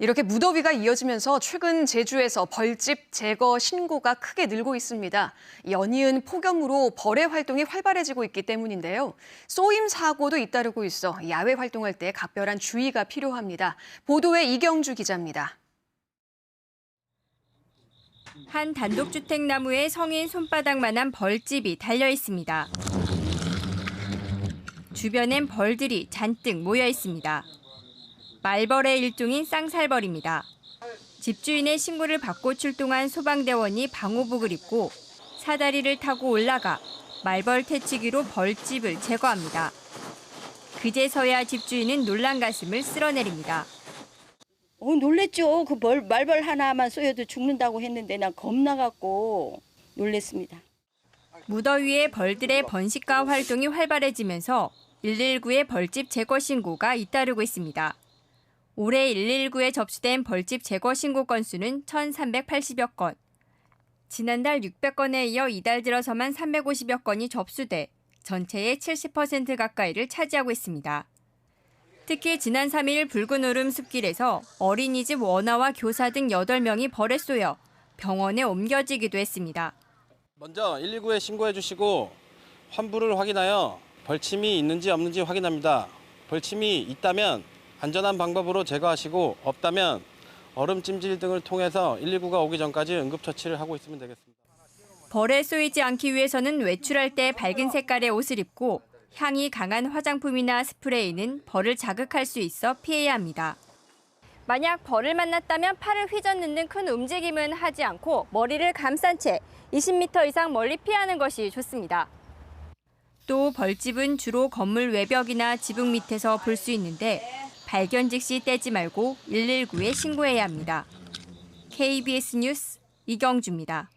이렇게 무더위가 이어지면서 최근 제주에서 벌집 제거 신고가 크게 늘고 있습니다. 연이은 폭염으로 벌의 활동이 활발해지고 있기 때문인데요. 쏘임 사고도 잇따르고 있어 야외 활동할 때 각별한 주의가 필요합니다. 보도에 이경주 기자입니다. 한 단독주택 나무에 성인 손바닥만한 벌집이 달려 있습니다. 주변엔 벌들이 잔뜩 모여 있습니다. 말벌의 일종인 쌍살벌입니다. 집주인의 신고를 받고 출동한 소방대원이 방호복을 입고 사다리를 타고 올라가 말벌 퇴치기로 벌집을 제거합니다. 그제서야 집주인은 놀란 가슴을 쓸어내립니다. 어, 놀랬죠. 그 벌, 말벌 하나만 쏘여도 죽는다고 했는데 난 겁나갖고 놀랬습니다. 무더위에 벌들의 번식과 활동이 활발해지면서 119의 벌집 제거 신고가 잇따르고 있습니다. 올해 119에 접수된 벌집 제거 신고 건수는 1,380여 건. 지난달 600건에 이어 이달 들어서만 350여 건이 접수돼 전체의 70% 가까이를 차지하고 있습니다. 특히 지난 3일 붉은 오름 숲길에서 어린이집 원아와 교사 등 8명이 벌에 쏘여 병원에 옮겨지기도 했습니다. 먼저 119에 신고해 주시고 환부를 확인하여 벌침이 있는지 없는지 확인합니다. 벌침이 있다면 안전한 방법으로 제거하시고 없다면 얼음 찜질 등을 통해서 119가 오기 전까지 응급처치를 하고 있으면 되겠습니다. 벌에 쏘이지 않기 위해서는 외출할 때 밝은 색깔의 옷을 입고 향이 강한 화장품이나 스프레이는 벌을 자극할 수 있어 피해야 합니다. 만약 벌을 만났다면 팔을 휘젓는 등큰 움직임은 하지 않고 머리를 감싼 채 20m 이상 멀리 피하는 것이 좋습니다. 또 벌집은 주로 건물 외벽이나 지붕 밑에서 볼 수 있는데 발견 즉시 떼지 말고 119에 신고해야 합니다. KBS 뉴스 이경주입니다.